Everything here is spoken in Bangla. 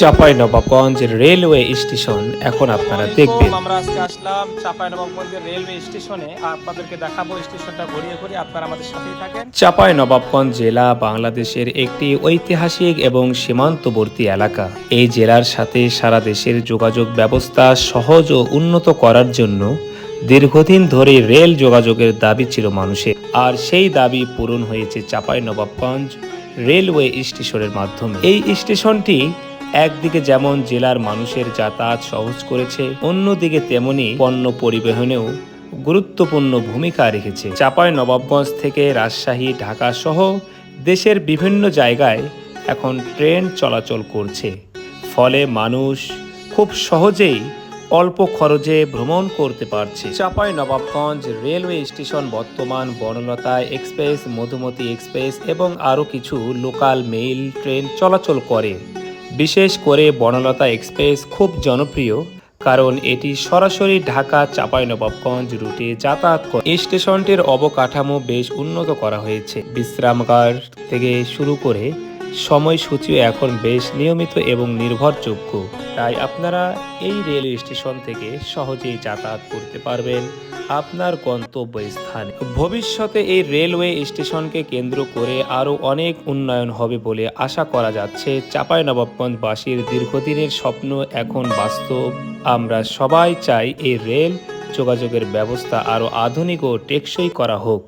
চাপাই নবাবগঞ্জ রেলওয়ে স্টেশন এখন আপনারা দেখবেন। আমরা আজকে আসলাম চাঁপাইনবাবগঞ্জের রেলওয়ে স্টেশনে আপনাদেরকে দেখাবো স্টেশনটা ঘুরিয়ে ঘুরিয়ে। আপনারা আমাদের সাথেই থাকেন। চাপাই নবাবগঞ্জ জেলা বাংলাদেশের একটি ঐতিহাসিক এবং সীমান্তবর্তী এলাকা। এই জেলার সাথে সারা দেশের যোগাযোগ ব্যবস্থা সহজ ও উন্নত করার জন্য দীর্ঘদিন ধরে রেল যোগাযোগের দাবি ছিল মানুষের। আর সেই দাবি পূরণ হয়েছে চাপাই নবাবগঞ্জ রেলওয়ে স্টেশনের মাধ্যমে। এই স্টেশনটি একদিকে যেমন জেলার মানুষের যাতায়াত সহজ করেছে, অন্যদিকে তেমনি পণ্য পরিবহনেও গুরুত্বপূর্ণ ভূমিকা রেখেছে। চাপাই নবাবগঞ্জ থেকে রাজশাহী, ঢাকা সহ দেশের বিভিন্ন জায়গায় এখন ট্রেন চলাচল করছে। ফলে মানুষ খুব সহজেই অল্প খরচে ভ্রমণ করতে পারছে। চাপাই নবাবগঞ্জ রেলওয়ে স্টেশন বর্তমান বনলতা এক্সপ্রেস, মধুমতি এক্সপ্রেস এবং আরও কিছু লোকাল মেইল ট্রেন চলাচল করে। বিশেষ করে বনলতা এক্সপ্রেস খুব জনপ্রিয়, কারণ এটি সরাসরি ঢাকা চাঁপাইনবাবগঞ্জ রুটে যাতায়াত করে। এই স্টেশনটির অবকাঠামো বেশ উন্নত করা হয়েছে। বিশ্রামগার থেকে শুরু করে সময়সূচিও এখন বেশ নিয়মিত এবং নির্ভরযোগ্য। তাই আপনারা এই রেলওয়ে স্টেশন থেকে সহজেই যাতায়াত করতে পারবেন আপনার গন্তব্য স্থানে ভবিষ্যতে এই রেলওয়ে স্টেশনকে কেন্দ্র করে আরও অনেক উন্নয়ন হবে বলে আশা করা যাচ্ছে। চাঁপাইনবাবগঞ্জবাসীর দীর্ঘদিনের স্বপ্ন এখন বাস্তব। আমরা সবাই চাই এই রেল যোগাযোগের ব্যবস্থা আরও আধুনিক ও টেকসই করা হোক।